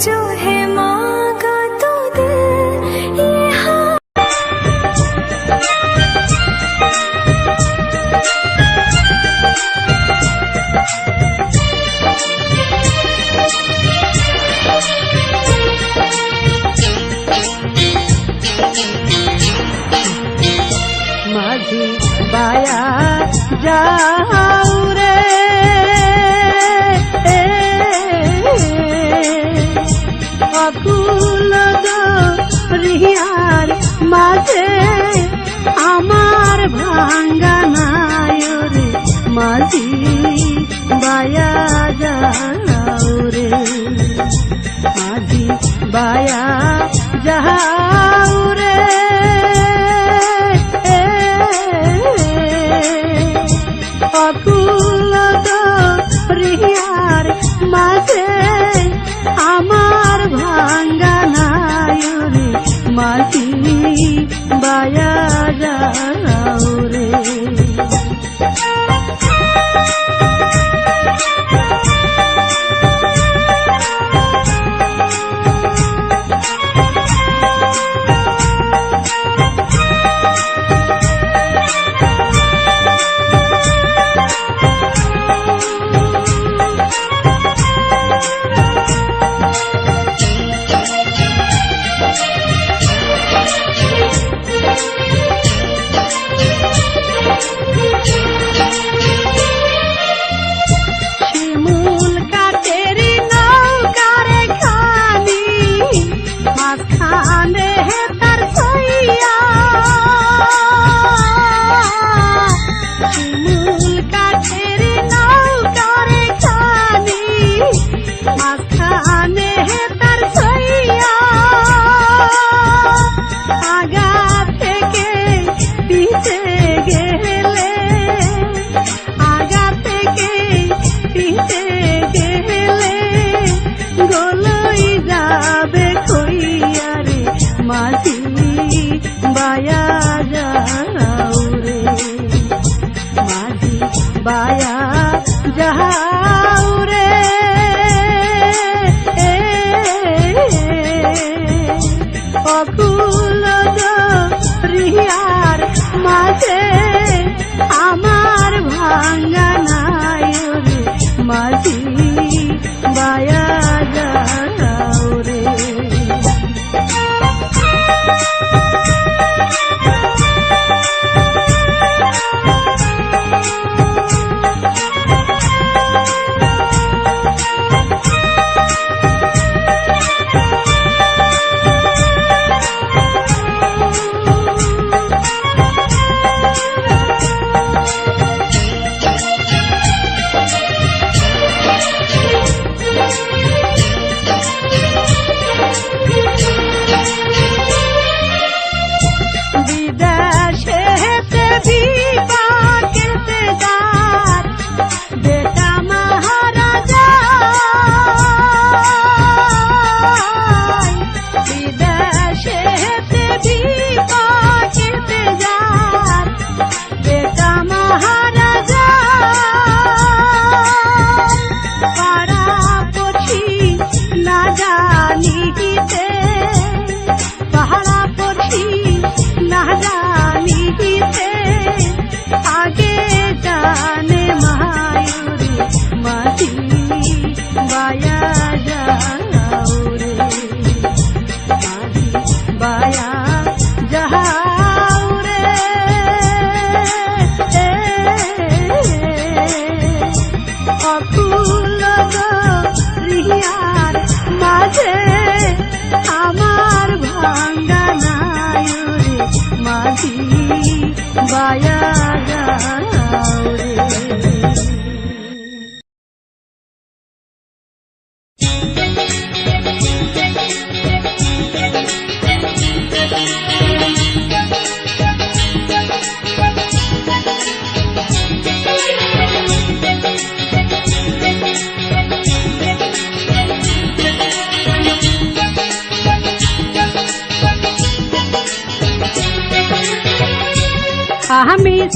जो है বায়া জানাও রে। মাঝি বায়া যাও রে। অকুল রিয়ার মাঝে আমার ভাঙ্গা নাই রে। মাঝি বায়া যাও রে। love. Bye.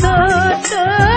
ছোট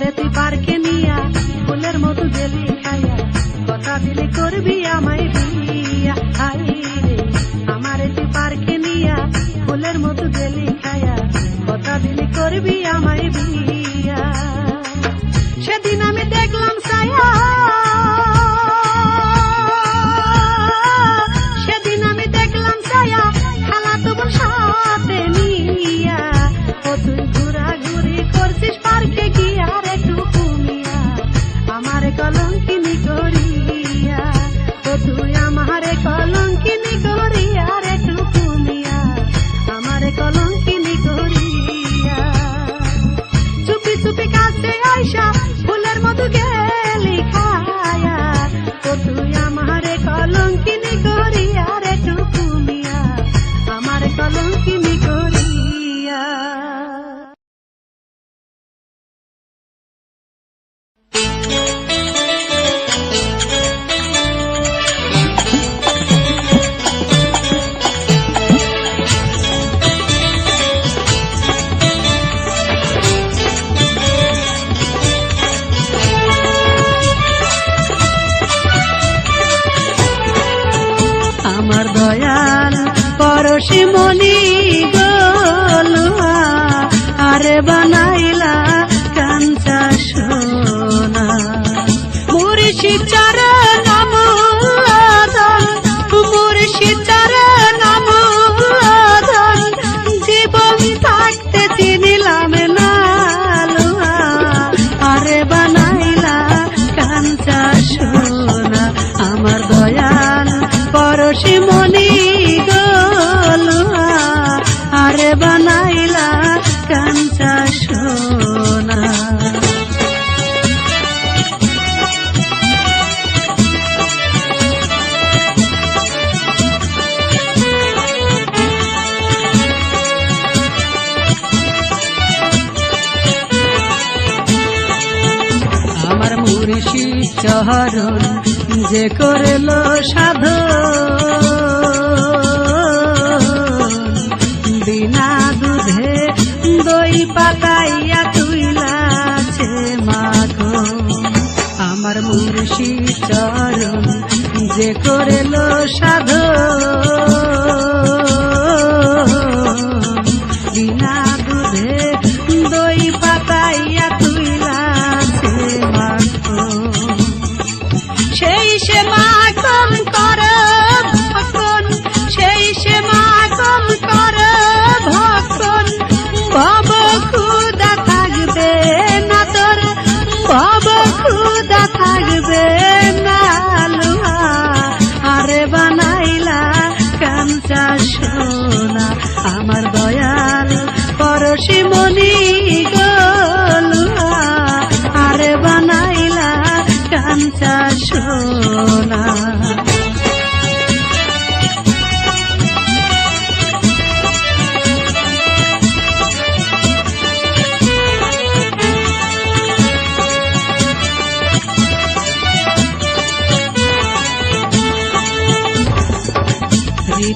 আরে তুই পার্কে নিয়া ফুলের মতো দেবি খাইয়া কথা দিলে করবি? বসে মনে হরণ যে করল সাধ বিনা দুধে দই পাকাইয়া তুইলাছে মাগো আমার মুর্শি চরণ যে করল সাধু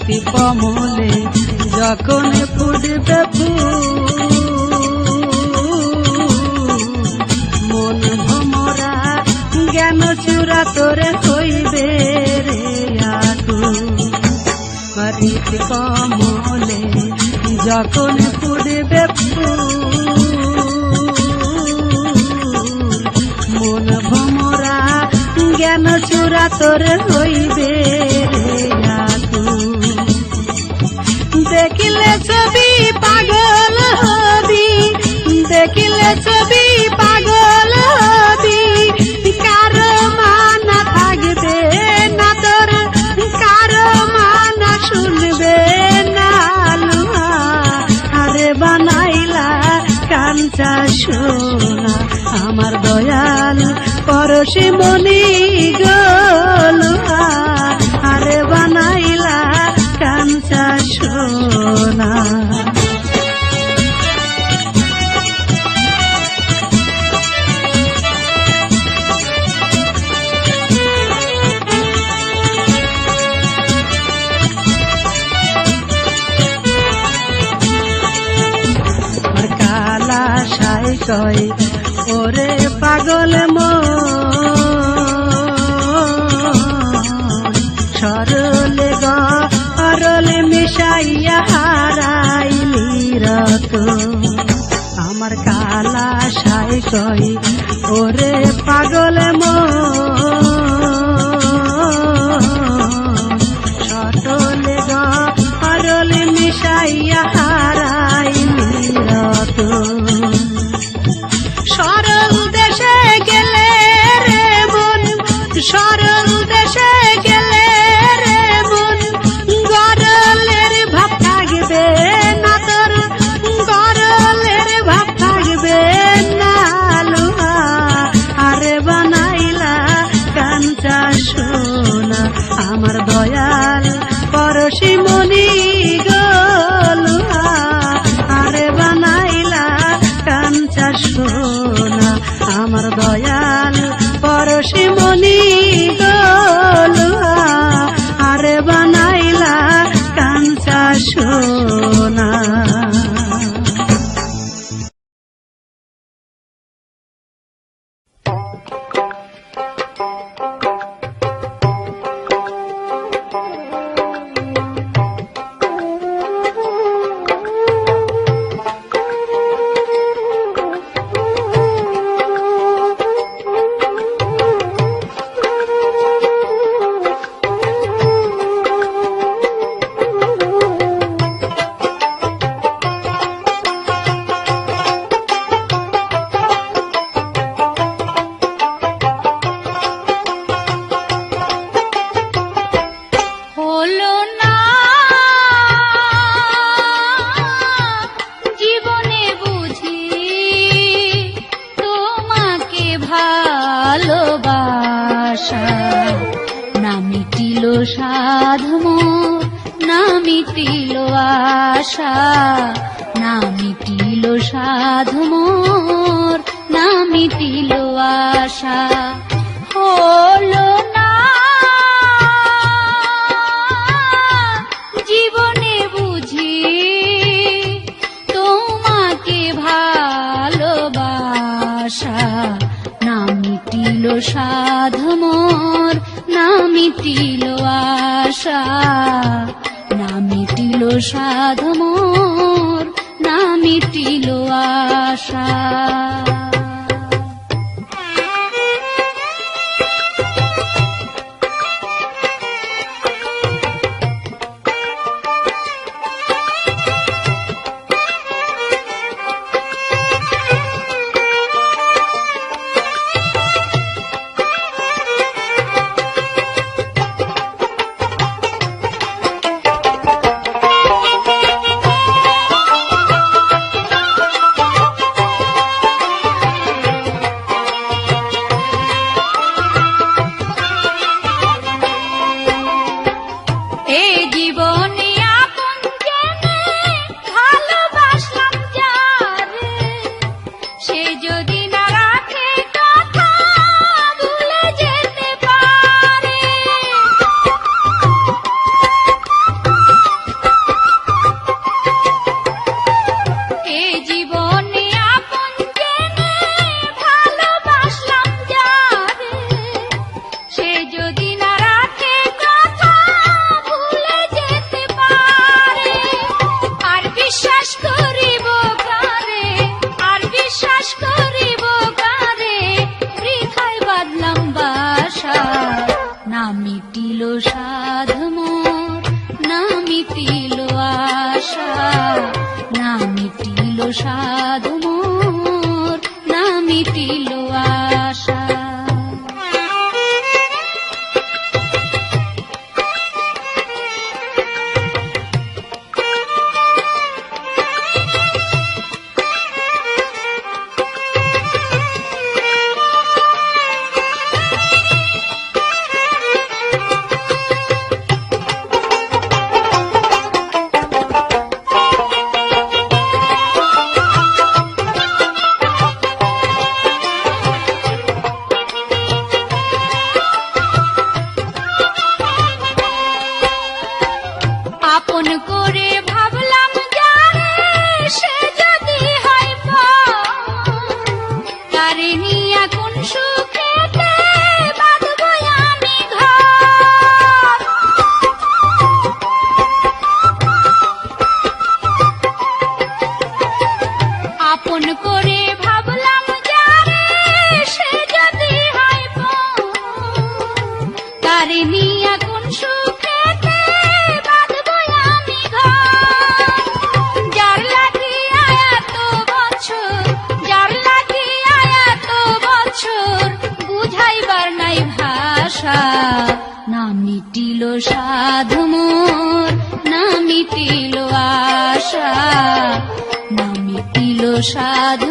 প্রীতি কমলে যখন ফুটবে মন ভমরা জ্ঞান চূড়া তোরে হইবে রে আকু প্রীতি কমলে যখন ফুটবে মন ভমরা জ্ঞান চূড়া তোরে হইবে মনি গলুয়া আরে বানাইলা কাঞ্চা সোনা। কয় ভাষায় কয় ওরে পাগল মন। Oh. না মিটিল সাধ মোর না মিটিল আশা। হলো না জীবনে বুঝি তোমাকে ভালোবাসা। না মিটিল সাধ মোর না মিটিল আশা। হলো সাধমোর নামি মিটিল আশা। সাধু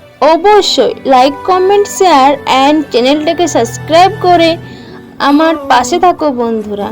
অবশ্যই লাইক কমেন্ট শেয়ার অ্যান্ড চ্যানেলটাকে সাবস্ক্রাইব করে আমার পাশে থাকো বন্ধুরা।